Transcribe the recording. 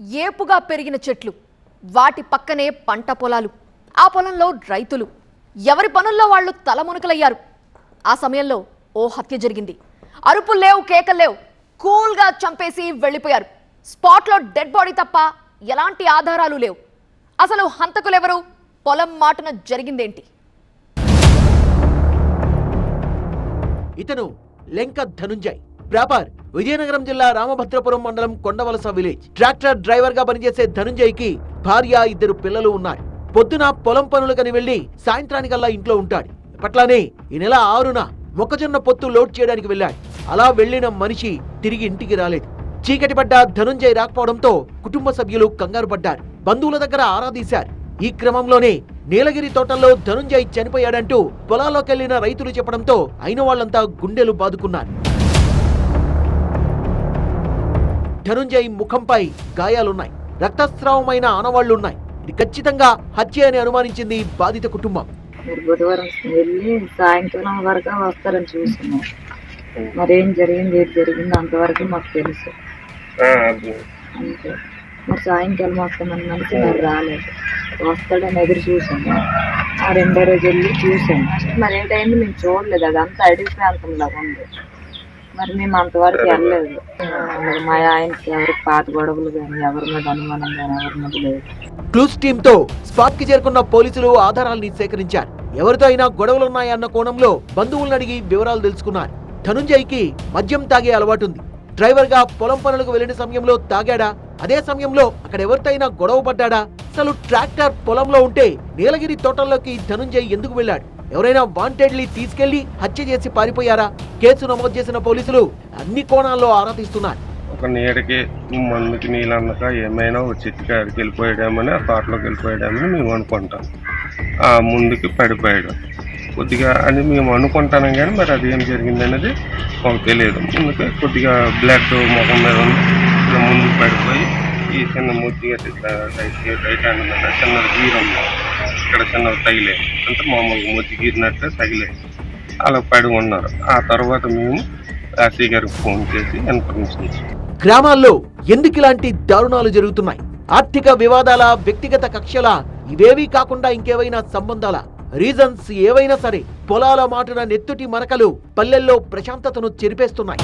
ఏపుగా పెరిగిన చెట్లు వాటి పక్కనే పంట పొలాలు. ఆ పొలంలో రైతులు. ఎవరి పనుల్లో వాళ్ళు తలమునకలయ్యారు? ఆ సమయంలో ఓ హత్య జరిగింది. అరుపులు లేవు కేకలు లేవు. కూల్గా చంపేసి వెళ్ళిపోయారు. స్పాట్లో డెడ్ బాడీ తప్ప ఎలాంటి ఆధారాలు లేవు. అసలు హంతకులెవరు? పొలం మాటన జరిగిందేంటి? ఇతను లెంక ధనుంజయ్. వ్యాపార్ విజయనగరం జిల్లా రామభద్రపురం మండలం కొండవలస విలేజ్. ట్రాక్టర్ డ్రైవర్గా పనిచేసే ధనుంజయ్కి భార్య ఇద్దరు పిల్లలు ఉన్నారు పొద్దున పొలం పనులకని వెళ్ళి సాయంత్రానికల్లా ఇంట్లో ఉంటాడు. పట్లానే ఈ నెల ఆరున మొక్కజొన్న పొత్తు లోడ్ చేయడానికి వెళ్ళాడు. అలా వెళ్ళిన మనిషి తిరిగి ఇంటికి రాలేదు. చీకటి పడ్డ ధనుంజయ్ రాకపోవడంతో కుటుంబ సభ్యులు కంగారు పడ్డారు. బంధువుల దగ్గర ఆరా తీశారు. ఈ క్రమంలోనే నీలగిరి తోటల్లో ధనుంజయ్ చనిపోయాడంటూ పొలాల్లోకెళ్ళిన రైతులు చెప్పడంతో అయిన వాళ్ళంతా గుండెలు బాదుకున్నారు. ధనుంజయ్ ముఖంపై గాయాలున్నాయి. రక్తస్రావమైన ఆనవాళ్ళున్నాయి. ఇది ఖచ్చితంగా హత్య అని అనుమానించింది బాధిత కుటుంబం. బుధవారం వెళ్ళి సాయంకాలం వరకు వస్తారని చూస్తున్నాం. మరి ఏం జరిగింది ఏది జరిగింది అంతవరకు మాకు తెలుసు. అంతే. మరి సాయంకాలం వస్తామని మనిషి మరి రాలేదు. వస్తాడని ఎదురు చూసాము ఆ రెండో రోజు వెళ్ళి చూసాము మరి ఏంటైంది మేము చూడలేదు. అది అంతా అడవి ప్రాంతంలో ఉంది. మరి మేము అంతవరకు వెళ్ళలేదు. మరి. మా ఆయనకి ఎవరికి పాత గొడవలు కానీ ఎవరి మీద అనుమానం కానీ ఎవరి మీద లేదు. క్లూస్ టీమ్తో స్పాట్కి చేరుకున్న పోలీసులు ఆధారాల్ని సేకరించారు. ఎవరితో అయినా గొడవలున్నాయన్న కోణంలో బంధువులను అడిగి వివరాలు తెలుసుకున్నారు. ధనుంజయ్కి మద్యం తాగే అలవాటుంది. డ్రైవర్గా పొలం పనులకు వెళ్ళిన సమయంలో తాగాడా? అదే సమయంలో అక్కడ ఎవరితో అయినా గొడవ పడ్డాడా? అసలు ట్రాక్టర్ పొలంలో ఉంటే నీలగిరి తోటల్లోకి ధనుంజయ్ ఎందుకు వెళ్ళాడు? ఎవరైనా వాంటెడ్లీ తీసుకెళ్ళి హత్య చేసి పారిపోయారా? కేసు నమోదు చేసిన పోలీసులు అన్ని కోణాల్లో ఆరా తీస్తున్నారు. ఒక నీడకి మందుకి నీళ్ళు అందక ఏమైనా ఒక చెట్టు కాడికి వెళ్ళిపోయాడేమని ఆ తోటలోకి వెళ్ళిపోయాడేమని మేము అనుకుంటాం. ఆ ముందుకి పడిపోయాడు. కొద్దిగా అని మేము అనుకుంటాం కానీ మరి అది ఏం జరిగింది అనేది మాకు తెలియదు. ముందుకి కొద్దిగా బ్లడ్ ముఖం మీద ఉంది. ఇలా ముందుకు పడిపోయి ఈ చిన్న ముద్దిగా ఇట్లా రైట్ రైట్ హ్యాండ్ చిన్న గీర ఉంది ఇక్కడ చిన్న తగిలే. అంటే మామూలుగా ముద్దు గీరినట్టు తగిలేదు అలా పడి ఉన్నారు. ఆ తర్వాత మేము ఆర్సీ గారికి ఫోన్ చేసి ఇన్ఫర్మేషన్ ఇచ్చాం. గ్రామాల్లో ఎందుకు ఇలాంటి దారుణాలు జరుగుతున్నాయి? ఆర్థిక వివాదాల వ్యక్తిగత కక్షల ఇవేవి కాకుండా ఇంకేవైనా సంబంధాల రీజన్స్ ఏవైనా సరే పొలాల మాటున నెత్తుటి మరకలు పల్లెల్లో ప్రశాంతతను చెరిపేస్తున్నాయి.